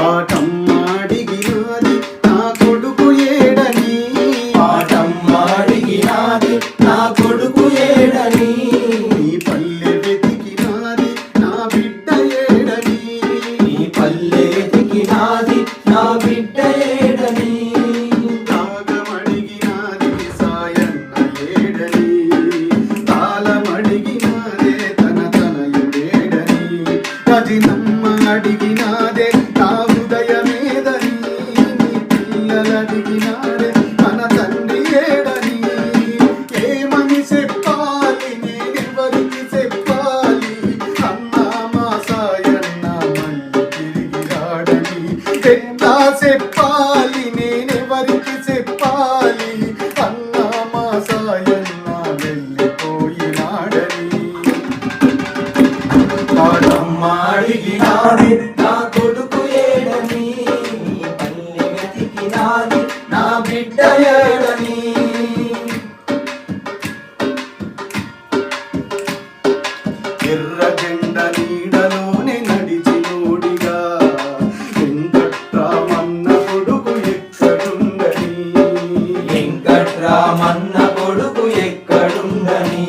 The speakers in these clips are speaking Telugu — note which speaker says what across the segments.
Speaker 1: పాటమ్మాడిగినాది నా కొడుకు ఏడని.
Speaker 2: పాటమ్మాడిగినాది నా కొడుకు ఏడని.
Speaker 1: నీ పల్లె వెతికినాది నా బిడ్డ ఏడని.
Speaker 2: నీ నాది నా బిడ్డ ఏడని.
Speaker 1: తాగమడిగినాది పిల్లలడిగినారే మన తండ్రి ఏడని. ఏమని చెప్పాలి నేనెవరికి చెప్పాలి? అన్నా మా సాయన్న మళ్ళీ తిరిగి రాడని ఎట్లా చెప్పాలి నేనెవరికి చెప్పాలి? అన్నా మా సాయన్న వెళ్ళిపోయినాడని.
Speaker 2: పాటమ్మాడిగినాది
Speaker 1: ఎర్ర జెండ నీడలోనే నడిచినోడిగా వెంకట్రామన్న కొడుకు ఎక్కడుండని.
Speaker 2: వెంకట్రామన్న కొడుకు ఎక్కడుండని.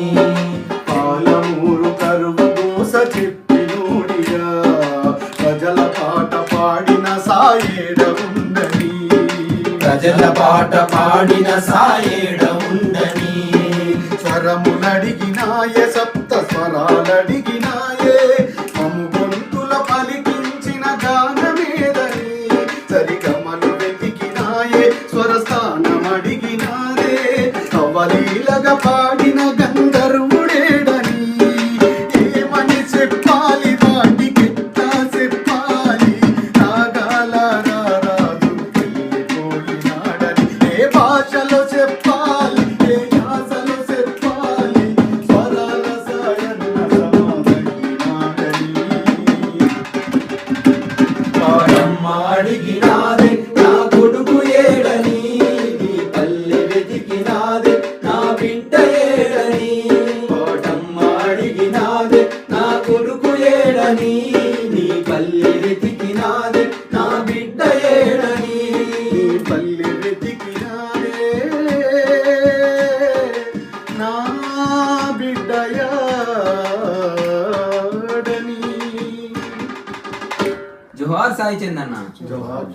Speaker 1: పాలమూరు కరువు దోస చెప్పినోడిగా ప్రజల పాట పాడిన సాయేడ ఉండని
Speaker 2: ప్రజల పాట పాడిన సాయేడ ఉండని
Speaker 1: స్వరములడిగినాయే సప్త స్వరాలడిగినాయే.
Speaker 2: ఏడని నీ పల్లె వెతికినాది నా బిడ్డ ఏడని
Speaker 1: నీ పల్లె వెతికినాడే నా బిడ్డయాడని
Speaker 3: జోహార్ సాయి చందన్న.
Speaker 1: జవాబు